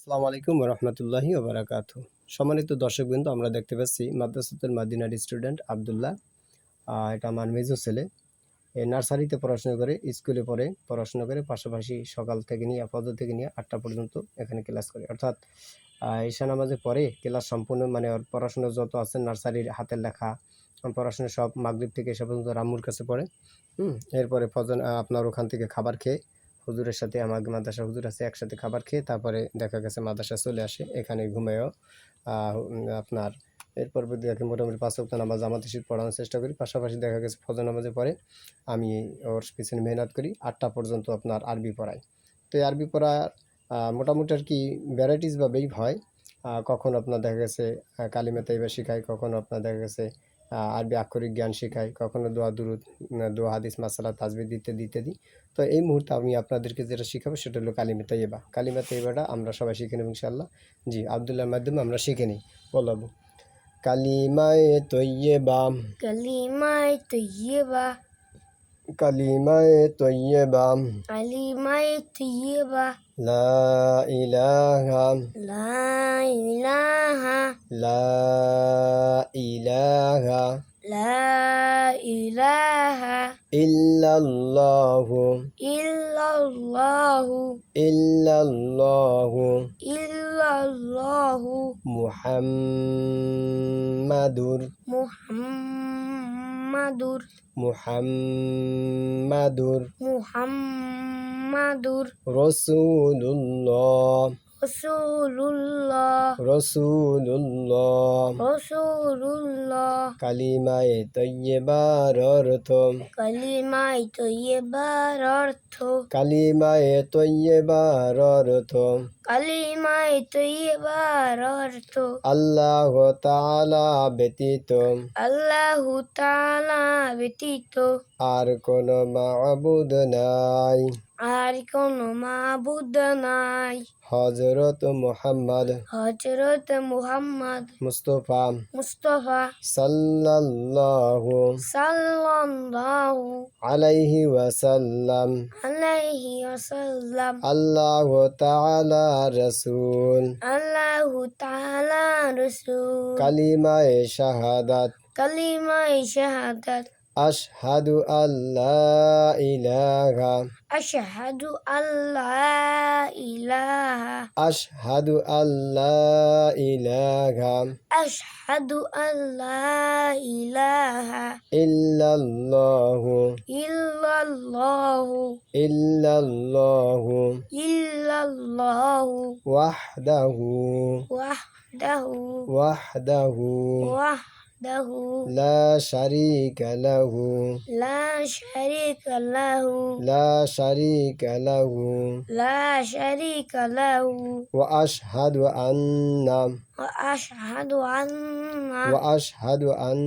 আসসালামু আলাইকুম রহমতুল্লাহি ওবরাকাত। সম্মানিত দর্শকবৃন্দ আমরা দেখতে পাচ্ছি মাদ্রাসাতুল মাদিনার স্টুডেন্ট আবদুল্লাহ এটা আমার মেজো ছেলে। এ নার্সারিতে পড়াশোনা করে স্কুলে পড়ে পড়াশোনা করে পাশাপাশি সকাল থেকে নিয়ে ফজর থেকে নিয়ে আটটা পর্যন্ত এখানে ক্লাস করে। অর্থাৎ ঈশা নামাজে পরে ক্লাস সম্পূর্ণ মানে ওর পড়াশোনা যত আছে নার্সারির হাতের লেখা পড়াশোনা সব মাগরিব থেকে এসে পর্যন্ত রামুর কাছে পড়ে। হুম এরপরে আহ, আপনার ওখান থেকে খাবার খেয়ে হুজুরের সাথে, আমার মাদ্রাসা হুজুর আছে, একসাথে খাবার খেয়ে তারপরে দেখা গেছে মাদ্রাসা চলে আসে এখানে ঘুমেও আপনার এরপর দেখে মোটামুটি পাঁচ ওয়াক্ত নামাজ জামাতে শীত পড়ানোর চেষ্টা করি, পাশাপাশি দেখা গেছে ফজর নামাজে পরে আমি ওর পিছনে মেহনত করি, আটটা পর্যন্ত আপনার আরবি পড়াই। তো এই আরবি পড়া মোটামুটি আর কি ভ্যারাইটিসভাবেই হয়। কখন আপনার দেখা গেছে কালিমা তাইবা শেখাই, কখনো আপনার দেখা গেছে আরবি আক্ষরিক জ্ঞান শেখাই, কখনো দোয়া দুরুদ দোয়া, হাদিস, মাসালা তাজবি দিতে দিতে দিই। তো এই মুহূর্তে আমি আপনাদেরকে যেটা শেখাবো সেটা হলো কালিমা তাইবা কালিমা তাইবাটা আমরা সবাই শিখে নেব ইনশাল্লাহ জি, আবদুল্লাহর মাধ্যমে আমরা শিখে নিই। বলাবো। কালিমায় তৈয়বা কালিমায় كلمة طيبة كلمة طيبة لا إله لا إله لا إله لا إله إلا الله إلا الله إلا الله إلا الله محمد محمد মুহাম্মাদুর। মুহাম্মাদুর। মুহাম্মাদুর। রসুল্লাহ রাসূলুল্লাহ। রসুল্লাহ রাসূলুল্লাহ। কালিমায়ে তৈয়বার অর্থ। কালিমায় তৈয়বার অর্থ। কালিমায়ে তৈয়বার অর্থ। কালিমায় তৈয়বার অর্থ। আল্লাহ তাআলা ব্যতীত। আল্লাহু তাআলা ব্যতীত। আর কোন মাবুদ নাই। আর কোনো মাবুদ নাই হজরত মুহাম্মদ হযরত মুহাম্মদ মুস্তফা মুস্তাফা সাল্লাল্লাহু সাল্লাল্লাহু আলাইহি ওয়াসাল্লাম। আলাইহি ওয়াসাল্লাম। আল্লাহ তাআলা রাসূল। আল্লাহু তাআলা রাসূল। কালিমায়ে শাহাদাত। কালিমায় শাহাদাত। أشهد أن لا إله. أشهد أن لا إله. أشهد أن لا إله. أشهد أن لا إله. إلا الله. إلا الله. إلا الله. إلا الله. وحده. وحده. وحده. وحده. وحده لا شريك له. لا شريك له. لا شريك له. لا شريك له. وأشهد أن وأشهد أن وأشهد أن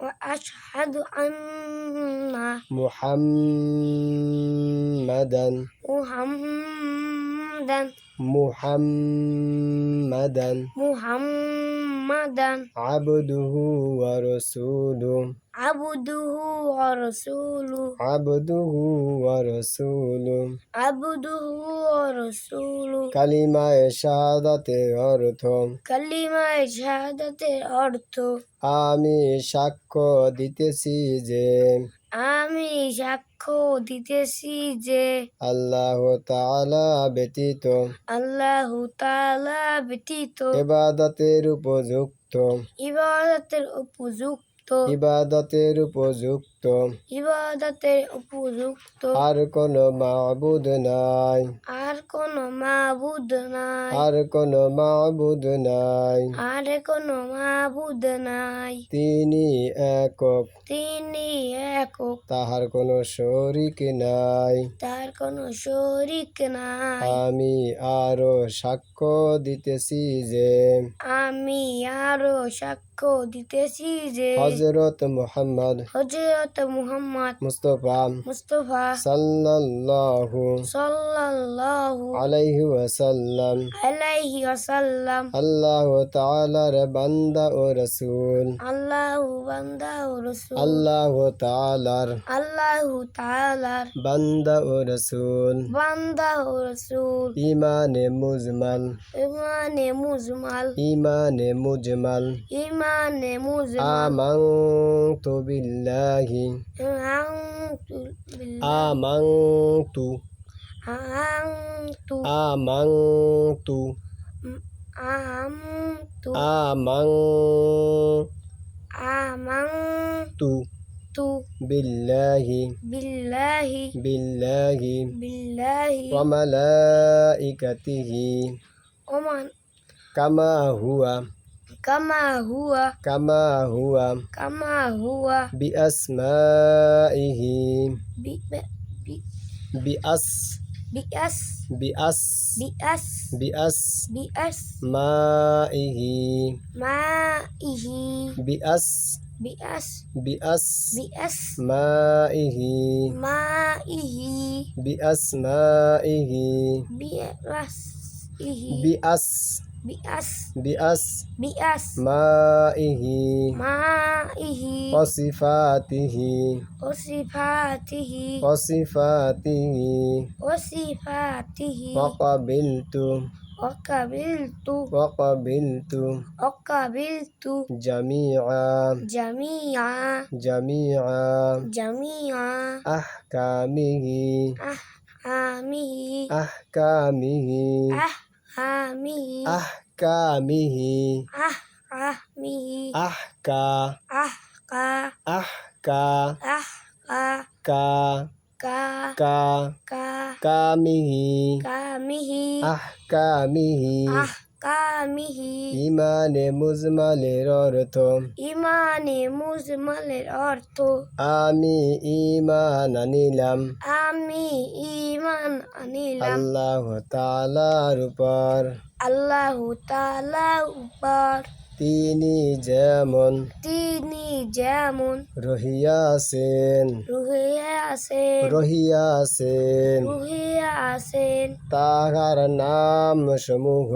وأشهد أن محمدا محمدا. মুহাম্মাদান মুহাম্মাদান আবদুহু ওয়া রাসূলু আবদুহু ওয়া রাসূলু আবদুহু ওয়া রাসূলু আবদুহু ওয়া রাসূলু কালিমায়ে শাহাদাতের অর্থ কালিমায়ে শাহাদাতের অর্থ আমি সাক্ষ্য দিতেছি যে আমি সাক্ষ্য দিতেছি যে আল্লাহ তাআলা ব্যতীত আল্লাহ তাআলা ব্যতীত ইবাদতের উপযুক্ত। ইবাদতের উপযুক্ত। ইবাদতের উপযুক্ত। ইবাদতের উপযুক্ত। আর কোন মাবুদ নাই। আর কোন মাবুদ নাই। আর কোন মাবুদ নাই। আর কোন মাবুদ নাই। তিনি একক। তিনি একক। তাহার কোনো শরিক নাই। তার কোন শরিক নাই। আমি আরও সাক্ষ্য দিতেছি যে আমি আরও সাক্ষ্য দিতেছি যে হজরত মুহাম্মদ হজরত মুহাম্মদ মুস্তফা মুস্তফা সাল্লাল্লাহু সাল্লাল্লাহু আলাইহি ওয়াসাল্লাম আলাইহি আলাইহি ওয়াসাল্লাম আল্লাহ তাআলার বান্দা ও রসুল আল্লাহু বান্দা ও রাসূল আল্লাহ তাআলার আল্লাহু তাআলার বান্দা ও রসুল বান্দা ও রাসূল ইমানে মুজমাল ইমানে মুজমাল ইমানে মুজমাল ইমানে মুজমাল আমানতু বিল্লাহি আনতু বিল্লাহ আমানতু আনতু আমানতু আমতু আমানতু আমানতু বিল্লাহি বিল্লাহি বিল্লাহি Kamahua, kamahua, kamahua, bias Kama huwa bias, bias, bias, bias, bias, bias, as Bi as Bi bias, bias, as Bi as Bi as Ma'ihi bias Bi as Bi as Bi bias bias. Bias maihi. Maihi. Osifatihi osifatihi osifatihi wasifatihi. Waqabiltu. Waqabiltu. Waqabiltu. Waqabiltu. Jami'a. Jami'a. Jami'a. Jami'a. Ahkamihi. Ahkamihi. Ahkamihi. Ah ahmihi ah, kami. Ah ahmihi ahka ahka ahka ahka ka. Ka. Ka. Ka. Kami. kamihi ahkamihi ah, ah কামিহি ইমানে মুজমালের অর্থ ইমানে মুজমালের অর্থ আমি ইমান আনিলাম আমি ইমান আনিলাম আল্লাহ তালার উপর আল্লাহ তাআলা উপর তিনি যেমন তিনি যেমন রহিয়াছেন রহিয়াছেন রুহে আছেন তাহার নাম সমূহ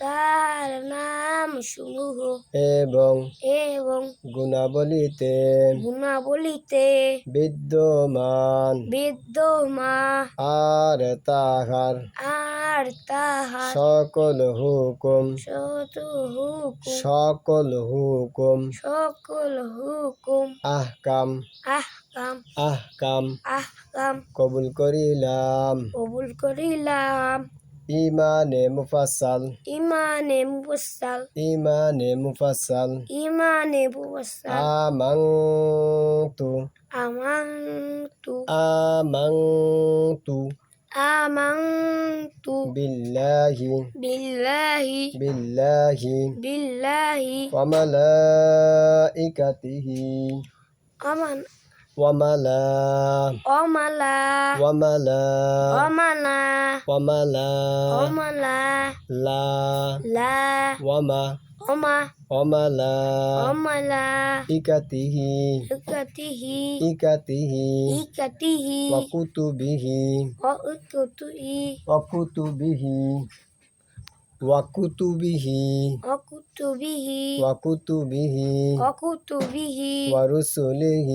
তার নাম সমূহ এবং এবং গুণাবলীতে গুণাবলীতে বিদ্যমান। বিদ্যমা আর তাহার আর তাহার সকল হুকুম। শত হুকুম। সকল হুকুম। সকল হুকুম। আহকাম। আহকাম। আহকাম। আহকাম। কবুল করিলাম। কবুল করিলাম। ইমানে মুফাসাল ইমানে মুফাসাল ইমানে মুফাসাল ইমানে মুফাসাল আমাংতু আমানতু আমাংতু আমানতু বিল্লাহি বিল্লাহি বিল্লাহি বিল্লাহি ওয়া মালাইকাতিহি আমান ওয়া মালা অমালা ওয়া মালা অমালা ওয়া মালা অমালা লা লা ওয়া মা অমা ওয়া মালা অমালা ইকাতিহি وكتبه وكتبه وكتبه وكتبه ورسله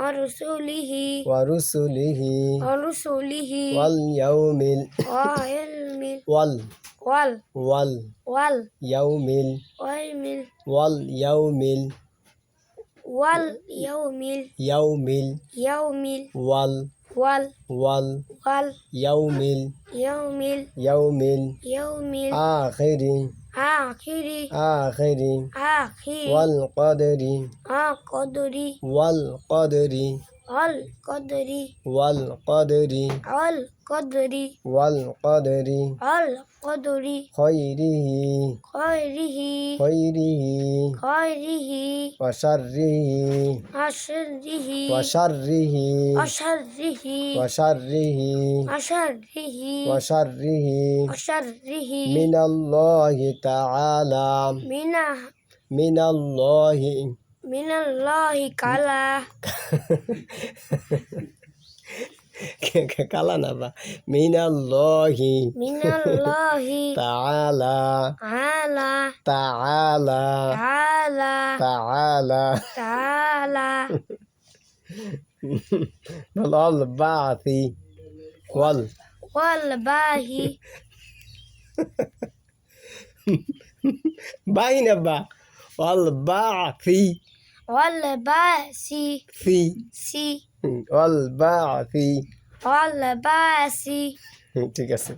ورسله ورسله ورسله واليوم واليوم وال وال وال وال يوم واليوم واليوم واليوم يوم يوم وال ওয়াল ইয়াউমিল ওয়াইলমিল ওয়াল ওয়াল ওয়াল ওয়াল ইয়াউমিল ওয়াইলমিল ওয়াল ইয়াউমিল ওয়াল ইয়াউমিল ইয়াউমিল ইয়াউমিল ওয়াল ওয়াল والقدر. والقدر. والقدر. والقدر. والقدر. خيره. خيره. خيره. خيره. وشره. وشره. وشره. وشره. وشره. وشره. وشره. وشره. من الله تعالى. من من الله. মিনাল্লাহি মিনা কালা কালা না বা মিনাল্লাহি মিনাল্লাহি তাআলা আলা তাআলা তাআলা তাআলা তাআলা বল বাতি ওয়াল ওয়াল বাহি বাইনা বা ওয়াল বাতি في. سي ওয়াল বাসি ঠিক আছে।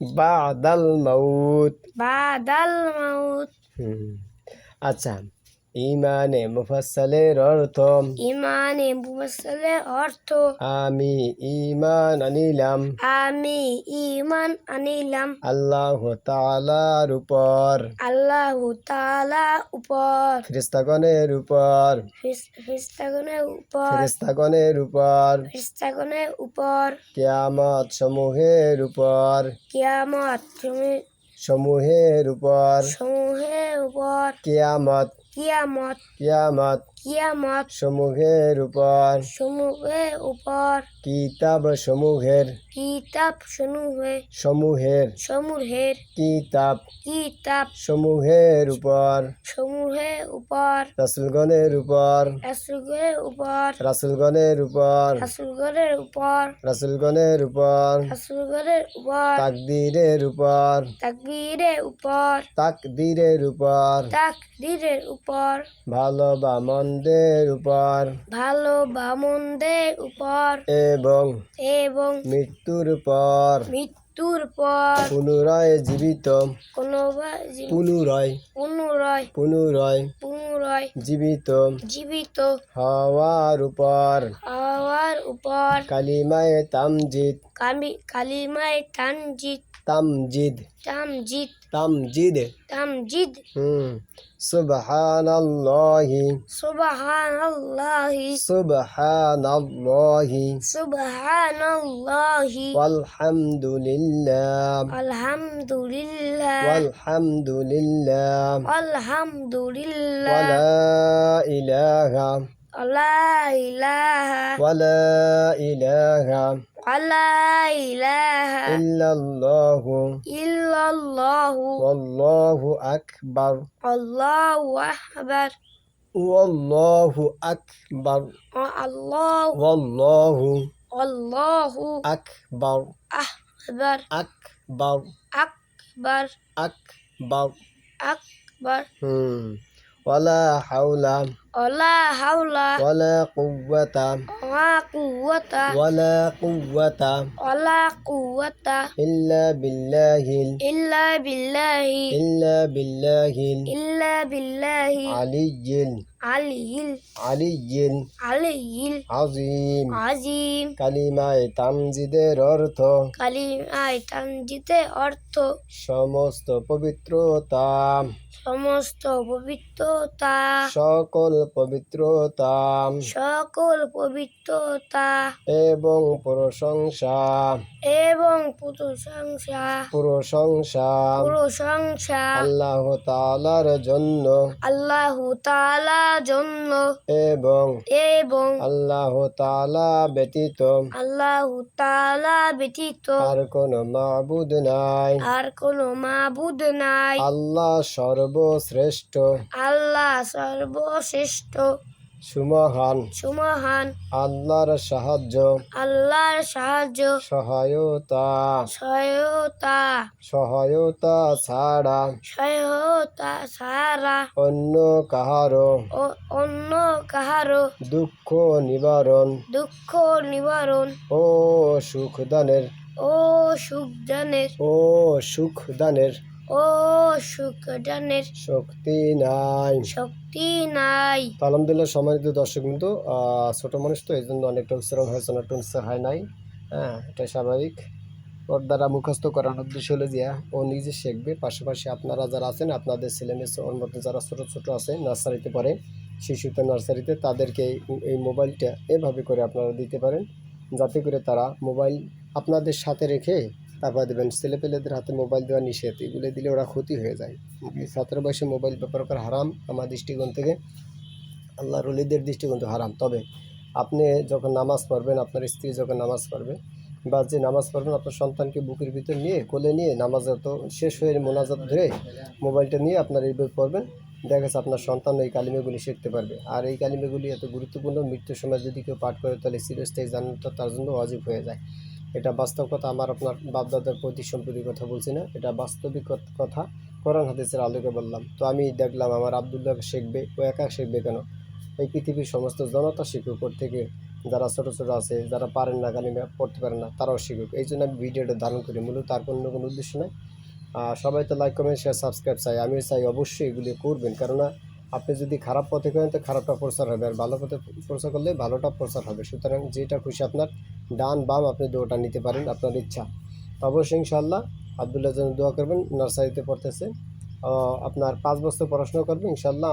বাদাল মাউত বাদাল মাউত আচ্ছা। ইমানে মুফাসসালের অর্থ। ইমানে মুফাসসালের অর্থ। আমি ইমান আনিলাম। আমি ইমান আনিলাম। আল্লাহ তাআলার উপর। আল্লাহ তাআলা উপর। খ্রিস্তাগণের উপর। খ্রিস্তাগণের উপর। খ্রিস্তাগণের উপর। খ্রিস্তাগণের উপর। কিয়ামত সমূহের উপর। কিয়ামত সমূ- সমূহের উপর। সমূহের উপর। কিয়ামত কিয়ামত কিয়ামত কিয়ামত। সমূহের উপর। সমূহের উপর। কিতাব সমূহের। কিতাব সমূহে। সমূহের। সমূহের। কিতাব। কিতাব। সমূহের উপর। সমূহের উপর। রাসুলগণের উপর। রাসুলের উপর। রাসুলগণের উপর। রাসুলগণের উপর। রাসুলগণের উপর। রাসুলগণের উপর। তাকদীরের উপর। তাকবীরের উপর। তাকদীরের উপর। তাকদীরের উপর। ভালো বা মন্দের উপর। ভালো বা মন্দের উপর। এবং এবং মৃত্যুর পর। মৃত্যুর পর। পুনরায় জীবিত। জীব- পুনরায়। পুনরায়। পুনরায়। পুনরায় জীবিত। জীবিত। হওয়ার উপর। হওয়ার উপর। কালিমায় تمجد. تمجد. تمجد. تمجد. سبحان الله سبحان الله سبحان الله سبحان الله والحمد لله والحمد لله والحمد لله والحمد لله ولا إله لا إله ولا إله ولا إله إلا الله. إلا الله. والله أكبر. الله أكبر. والله أكبر. الله والله والله أكبر. أكبر. أكبر. أكبر. أكبر. أكبر. ولا حول ولا حول ولا قوة ولا قوة ولا قوة ولا قوة إلا بالله إلا بالله إلا بالله إلا بالله علي আলিল আলিয়িন আলিল আজিম আজিম কালিমায় তামজিদের অর্থ কালিমায় তামজিদের অর্থ সমস্ত পবিত্রতা সমস্ত পবিত্রতা সকল পবিত্রতা সকল পবিত্রতা এবং প্রশংসা এবং প্রশংসা প্রশংসা প্রশংসা আল্লাহ তাআলার জন্য আল্লাহ তাআলা জন্য। এবং এবং আল্লাহ তালা ব্যতীত আল্লাহ তালা ব্যতীত আর কোন মাবুদ নাই। আর কোন মাবুদ নাই। আল্লাহ সর্বশ্রেষ্ঠ। আল্লাহ সর্বশ্রেষ্ঠ। সুমহান। সুমহান। আল্লাহর সাহায্য। আল্লাহর সাহায্য। সহায়তা। সহায়তা। সহায়তা ছাড়া। সহায়তা ছাড়া। অন্য কাহারও ও অন্য কাহারো। দুঃখ নিবারণ। দুঃখ নিবারণ। ও সুখদানের। ও সুখদানের। ও সুখদানের। ও সুখদানের শক্তি নাই। শক্তি নাই। তো আলহামদুলিল্লাহ সম্মানিত দর্শক কিন্তু ছোট মানুষ তো এই জন্য অনেকটা উচ্চারণ হয়েছে না টুনসার হয় নাই। হ্যাঁ এটা স্বাভাবিক। ওর দ্বারা মুখস্থ করানোর উদ্দেশ্য হলো যে ও নিজে শিখবে। পাশাপাশি আপনারা যারা আছেন আপনাদের ছেলে মেয়ে ওর মধ্যে যারা ছোটো ছোটো আছে নার্সারিতে পড়ে শিশুতে নার্সারিতে তাদেরকে এই মোবাইলটা এভাবে করে আপনারা দিতে পারেন। যাতে করে তারা মোবাইল আপনাদের সাথে রেখে তারপর দেবেন ছেলেপেলেদের হাতে মোবাইল দেওয়া নিষেধ, এগুলো দিলে ওরা ক্ষতি হয়ে যায়। ছাত্র বয়সে মোবাইল ব্যবহার করা হারাম আমার দৃষ্টিকোণ থেকে। আল্লাহ রলিদের দৃষ্টিকোণ থেকে হারাম। তবে আপনি যখন নামাজ পড়বেন, আপনার স্ত্রী যখন নামাজ পড়বে বা যে নামাজ পড়বেন, আপনার সন্তানকে বুকের ভিতর নিয়ে, কোলে নিয়ে নামাজত শেষ হয়ে মোনাজাত ধরে মোবাইলটা নিয়ে আপনার এই বই পড়বেন। দেখা যাচ্ছে আপনার সন্তান এই কালিমেগুলি শিখতে পারবে। আর এই কালিমেগুলি এত গুরুত্বপূর্ণ, মৃত্যুর সময় যদি কেউ পাঠ করে, তাহলে সিরিয়াসটাই জানাটা তার জন্য অজীব হয়ে যায়। এটা বাস্তব কথা, আমার আপনার বাপদাদার প্রতি সম্প্রতি কথা বলছি না, এটা বাস্তবিক কথা কোরআন হাদিসের আলোকে বললাম। তো আমি দেখলাম আমার আবদুল্লাহ শিখবে, ও একা শিখবে কেন? এই পৃথিবীর সমস্ত জনতা ওর থেকে যারা ছোটো ছোটো আছে, যারা পারেন না কালিমা পড়তে পারেন না, তারাও শিখুক। এই জন্য আমি ভিডিওটা ধারণ করি, মূলত তার অন্য কোনো উদ্দেশ্য আর সবাই তো লাইক কমেন্ট শেয়ার সাবস্ক্রাইব চাই আমিও চাই অবশ্যই এগুলি করবেন, কেননা আপনি যদি খারাপ পথে করেন, তো খারাপটা প্রচার হবে। আর ভালো পথে প্রচার করলে ভালোটা প্রচার হবে। সুতরাং যেটা খুশি আপনার, ডান বাম আপনি দোটা নিতে পারেন, আপনার ইচ্ছা। অবশ্যই ইনশাল্লাহ আবদুল্লাহ যেন দোয়া করবেন, নার্সারিতে পড়তেছে। আপনার পাঁচ বছর পড়াশোনা করবে ইনশাল্লাহ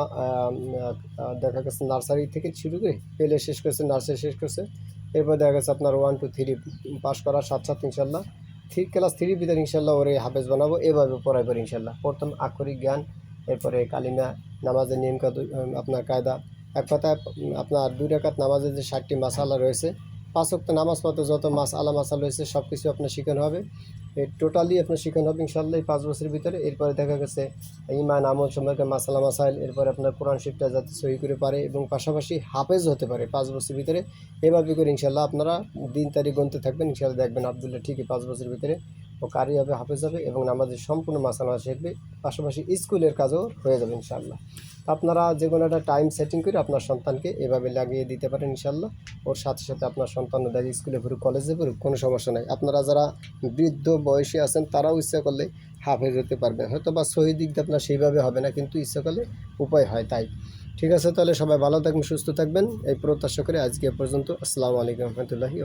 দেখা গেছে নার্সারি থেকে শুরু করে পেলে শেষ করছে নার্সারি শেষ করছে। এরপর দেখা গেছে আপনার ওয়ান, টু, থ্রি পাস করার সাথে সাথে ইনশাল্লাহ থ্রি ক্লাস থ্রি ভিতরে ইনশাল্লাহ ওরে হাফেজ বানাবো। এভাবে পড়াই পড়ি ইনশাল্লাহ প্রথম আক্ষরিক জ্ঞান, এরপরে কালিমা নামাজের নিয়ম কাদ আপনার কায়দা। এক কথায় আপনার দুই রেখাত নামাজের যে ষাটটি মাসালা রয়েছে, পাঁচ ওয়াক্ত নামাজ পড়তে যত মাস, আলা মাসাল রয়েছে সব কিছু আপনার শেখানো হবে। টোটালি আপনার শেখানো হবে ইনশাল্লাহ এই পাঁচ বছরের ভিতরে। এরপরে দেখা গেছে ইমান আমল সম্পর্কে মাসালা, মাসাইল, এরপরে আপনার কোরআন শিফটা যাতে সহি করে পারে এবং পাশাপাশি হাফেজ হতে পারে পাঁচ বছরের ভিতরে। এভাবে করে ইনশাল্লাহ আপনারা দিন তারিখ গুনতে থাকবেন ইনশাল্লাহ দেখবেন আবদুল্লাহ ঠিকই পাঁচ বছরের ভিতরে। ও কারি হবে, হাফেজ হবে এবং নামাজের সম্পূর্ণ মাসালা শিখবে। পাশাপাশি স্কুলের কাজও হয়ে যাবে ইনশাল্লাহ আপনারা যে কোনো একটা টাইম সেটিং করে আপনার সন্তানকে এভাবে লাগিয়ে দিতে পারেন ইনশাল্লাহ ওর সাথে সাথে আপনার সন্তান দেখে স্কুলে পড়ুক কলেজে পড়ুক কোনো সমস্যা নাই। আপনারা যারা বৃদ্ধ বয়সী আছেন, তারাও ইচ্ছা করলে হাফেজ হতে পারবে। হয়তো বা সহি দিক দিয়ে আপনার সেইভাবে হবে না, কিন্তু ইচ্ছা করলে উপায় হয় তাই। ঠিক আছে, তাহলে সবাই ভালো থাকবেন, সুস্থ থাকবেন। এই প্রত্যাশা করে আজকে পর্যন্ত। আসসালামু আলাইকুম রহমতুল্লাহি